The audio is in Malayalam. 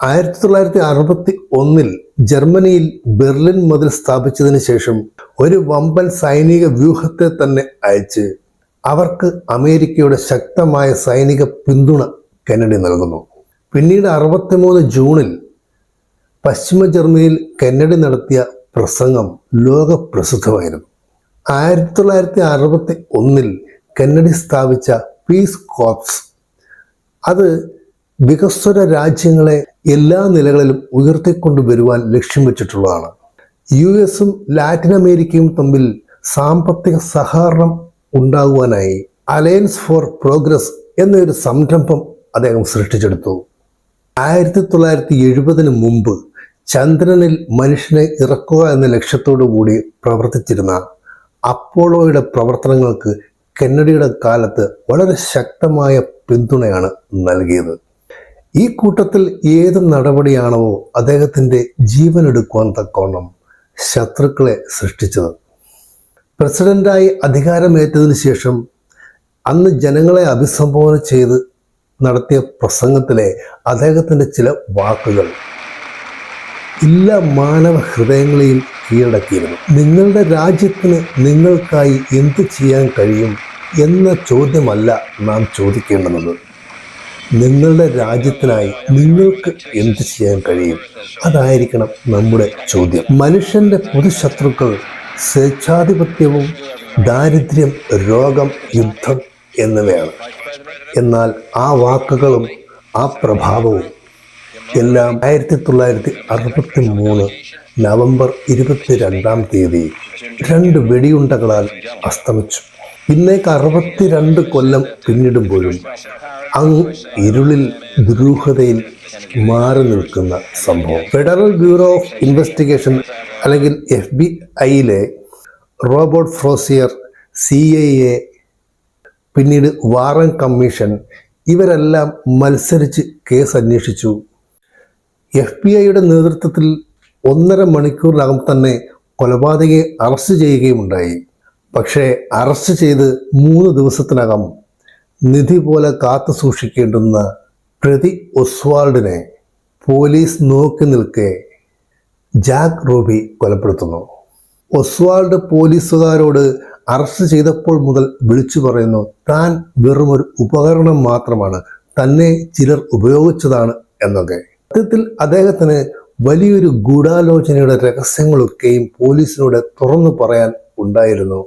ആയിരത്തി തൊള്ളായിരത്തി അറുപത്തി ഒന്നിൽ ജർമ്മനിയിൽ ബെർലിൻ മതിൽ സ്ഥാപിച്ചതിന് ശേഷം ഒരു വമ്പൻ സൈനിക വ്യൂഹത്തെ തന്നെ അയച്ച് അവർക്ക് അമേരിക്കയുടെ ശക്തമായ സൈനിക പിന്തുണ കെന്നഡി നൽകുന്നു. പിന്നീട് അറുപത്തിമൂന്ന് ജൂണിൽ പശ്ചിമ ജർമ്മനിയിൽ കെന്നഡി നടത്തിയ പ്രസംഗം ലോകപ്രസിദ്ധമായിരുന്നു. ആയിരത്തി തൊള്ളായിരത്തി അറുപത്തി ഒന്നിൽ കെന്നഡി സ്ഥാപിച്ച പീസ് കോപ്സ് അത് വികസ്വര രാജ്യങ്ങളെ എല്ലാ നിലകളിലും ഉയർത്തിക്കൊണ്ടുവരുവാൻ ലക്ഷ്യം വെച്ചിട്ടുള്ളതാണ്. യു എസും ലാറ്റിൻ അമേരിക്കയും തമ്മിൽ സാമ്പത്തിക സഹകരണം ഉണ്ടാകുവാനായി അലയൻസ് ഫോർ പ്രോഗ്രസ് എന്നൊരു സംരംഭം അദ്ദേഹം സൃഷ്ടിച്ചെടുത്തു. ആയിരത്തി തൊള്ളായിരത്തി എഴുപതിന് മുമ്പ് ചന്ദ്രനിൽ മനുഷ്യനെ ഇറക്കുക എന്ന ലക്ഷ്യത്തോടു കൂടി പ്രവർത്തിച്ചിരുന്ന അപ്പോളോയുടെ പ്രവർത്തനങ്ങൾക്ക് കെന്നഡിയുടെ കാലത്ത് വളരെ ശക്തമായ പിന്തുണയാണ് നൽകിയത്. ഈ കൂട്ടത്തിൽ ഏത് നടപടിയാണോ അദ്ദേഹത്തിന്റെ ജീവനെടുക്കുവാൻ തക്കവണ്ണം ശത്രുക്കളെ സൃഷ്ടിച്ചത്. പ്രസിഡന്റായി അധികാരമേറ്റതിനു ശേഷം അന്ന് ജനങ്ങളെ അഭിസംബോധന ചെയ്ത് നടത്തിയ പ്രസംഗത്തിലെ അദ്ദേഹത്തിന്റെ ചില വാക്കുകൾ എല്ലാ മാനവ ഹൃദയങ്ങളെയും കീഴടക്കിയിരുന്നു. നിങ്ങളുടെ രാജ്യത്തിന് നിങ്ങൾക്കായി എന്ത് ചെയ്യാൻ കഴിയും എന്ന ചോദ്യമല്ല നാം ചോദിക്കേണ്ടുന്നത്. നിങ്ങളുടെ രാജ്യത്തിനായി നിങ്ങൾക്ക് എന്ത് ചെയ്യാൻ കഴിയും? അതായിരിക്കണം നമ്മുടെ ചോദ്യം. മനുഷ്യന്റെ പൊതുശത്രുക്കൾ സ്വേച്ഛാധിപത്യവും ദാരിദ്ര്യം രോഗം യുദ്ധം എന്നിവയാണ്. എന്നാൽ ആ വാക്കുകളും ആ പ്രഭാവവും എല്ലാം ആയിരത്തി തൊള്ളായിരത്തി അറുപത്തി മൂന്ന് നവംബർ ഇരുപത്തിരണ്ടാം തീയതി രണ്ട് വെടിയുണ്ടകളാൽ അസ്തമിച്ചു. ഇന്നേക്ക് അറുപത്തിരണ്ട് കൊല്ലം പിന്നിടുമ്പോഴും അങ്ങ് ഇരുളിൽ ദുരൂഹതയിൽ മാറി നിൽക്കുന്ന സംഭവം. ഫെഡറൽ ബ്യൂറോ ഓഫ് ഇൻവെസ്റ്റിഗേഷൻ അല്ലെങ്കിൽ F B ഐയിലെ Robert Frazier C I A പിന്നീട് വാറൻ കമ്മീഷൻ ഇവരെല്ലാം മത്സരിച്ച് കേസ് അന്വേഷിച്ചു. എഫ് ബി ഐയുടെ നേതൃത്വത്തിൽ ഒന്നര മണിക്കൂറിനകം തന്നെ കൊലപാതകയെ അറസ്റ്റ് ചെയ്യുകയുമുണ്ടായി. പക്ഷേ അറസ്റ്റ് ചെയ്ത് മൂന്ന് ദിവസത്തിനകം നിധി പോലെ കാത്തു സൂക്ഷിക്കേണ്ടുന്ന പ്രതി ഒസ്വാൾഡിനെ പോലീസ് നോക്കി നിൽക്കെ ജാക്ക് റോബി കൊലപ്പെടുത്തുന്നു. ഒസ്വാൾഡ് പോലീസുകാരോട് അറസ്റ്റ് ചെയ്തപ്പോൾ മുതൽ വിളിച്ചു പറയുന്നു താൻ വെറും ഒരു ഉപകരണം മാത്രമാണ് തന്നെ ചിലർ ഉപയോഗിച്ചതാണ് എന്നൊക്കെ. സത്യത്തിൽ അദ്ദേഹത്തിന് വലിയൊരു ഗൂഢാലോചനയുടെ രഹസ്യങ്ങളൊക്കെയും പോലീസിനോട് തുറന്നു പറയാൻ ഉണ്ടായിരുന്നു.